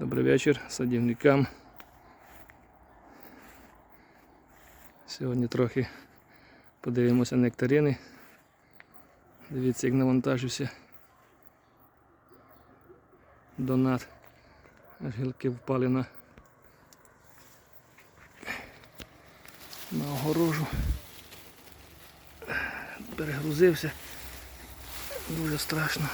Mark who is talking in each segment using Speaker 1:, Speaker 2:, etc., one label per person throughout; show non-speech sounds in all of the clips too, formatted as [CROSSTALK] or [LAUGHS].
Speaker 1: Добрий вечір садівникам. Сьогодні трохи подивимося нектарини. Дивіться, як навантажився донат. Аж гілки впали на, на огорожу. Перегрузився. Дуже страшно.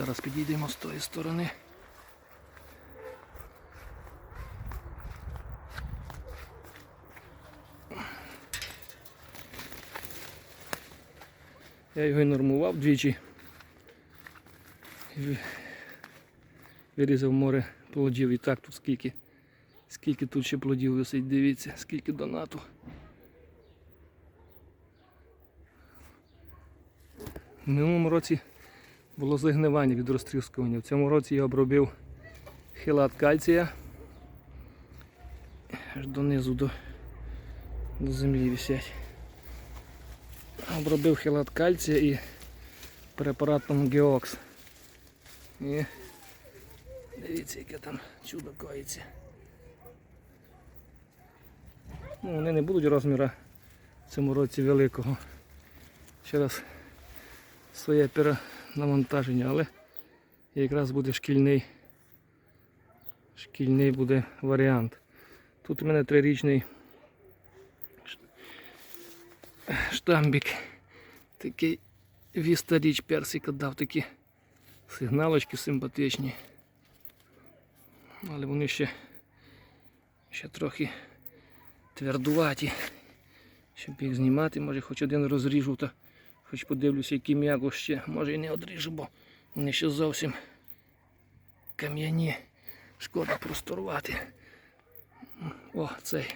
Speaker 1: Зараз підійдемо з тої сторони. Я його і нормував двічі. Вирізав море плодів і так тут скільки. Скільки тут ще плодів висить, дивіться, скільки донату. В минулому році було загнивання від розтріскування. В цьому році я обробив хилат кальція аж донизу до, до землі висять. Обробив хилат кальція і препаратом Геокс. І дивіться, яке там чудо коїться. Ну, вони не будуть розміра в цьому році великого. Ще раз своє перенавантаження, але якраз буде шкільний. Шкільний буде варіант. Тут у мене трирічний штамбік. Такий вістаріч персика дав такі сигналочки симпатичні. Але вони ще, ще трохи твердуваті. Щоб їх знімати, може хоч один розріжу, та хоч подивлюся, які м'яко ще. Може і не одріжу, бо вони ще зовсім кам'яні. Шкода просторувати. О, цей.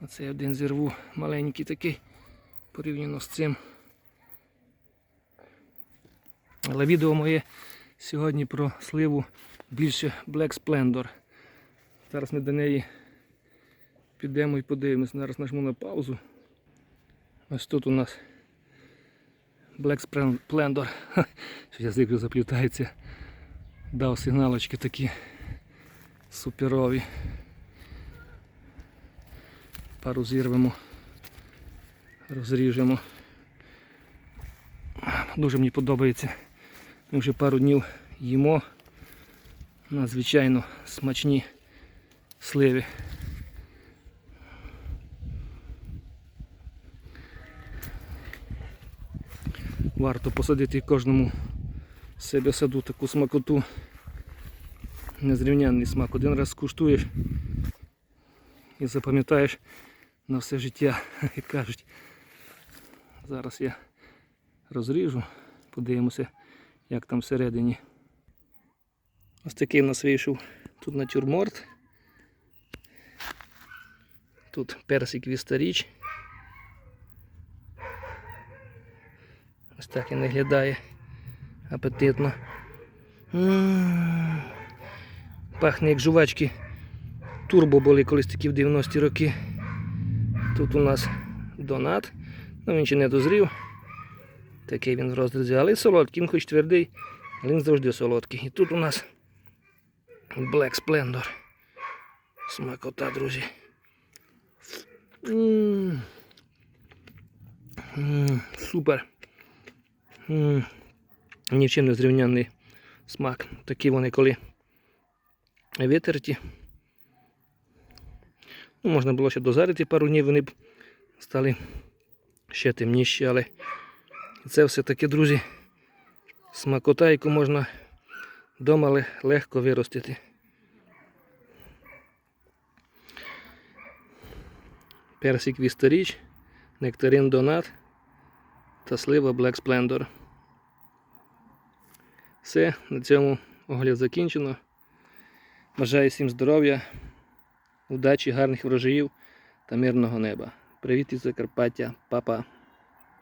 Speaker 1: Оцей один зірву маленький такий порівняно з цим. Але відео моє сьогодні про сливу більше Black Splendor. Зараз ми до неї підемо і подивимось. Зараз нажму на паузу. Ось тут у нас Black Splendor. [LAUGHS] Що Язик заплітається. Дав сигналочки такі суперові. Пару зірвемо, розріжемо. Дуже мені подобається. Ми вже пару днів їмо. Надзвичайно смачні сливи. Варто посадити кожному себе саду таку смакоту. Незрівнянний смак. Один раз скуштуєш і запам'ятаєш на все життя, [LAUGHS] як кажуть. Зараз я розріжу, подивимося, як там всередині. Ось такий у нас вийшов тут натюрморт. Тут персик вістаріч. Так і виглядає апетитно. М. Пахне як жувачки. Турбо були колись такі в 90-ті роки. Тут у нас донат. Ну він ще не дозрів. Такий він в розрізі, але солодкий, він хоч твердий, але він завжди солодкий. І тут у нас Black Splendor. Смакота, друзі. М. М, Супер. М, Ні в чим не зрівнянний смак. Такі вони коли витерті. Ну, можна було ще дозарити пару днів, вони б стали ще темніші, але це все-таки, друзі, смакота, яку можна вдома ле- легко виростити. Персик Вісторіч, нектарин Донат та слива Black Splendor. Все, на цьому огляд закінчено. Бажаю всім здоров'я, удачі, гарних врожаїв та мирного неба. Привіт із Закарпаття, папа.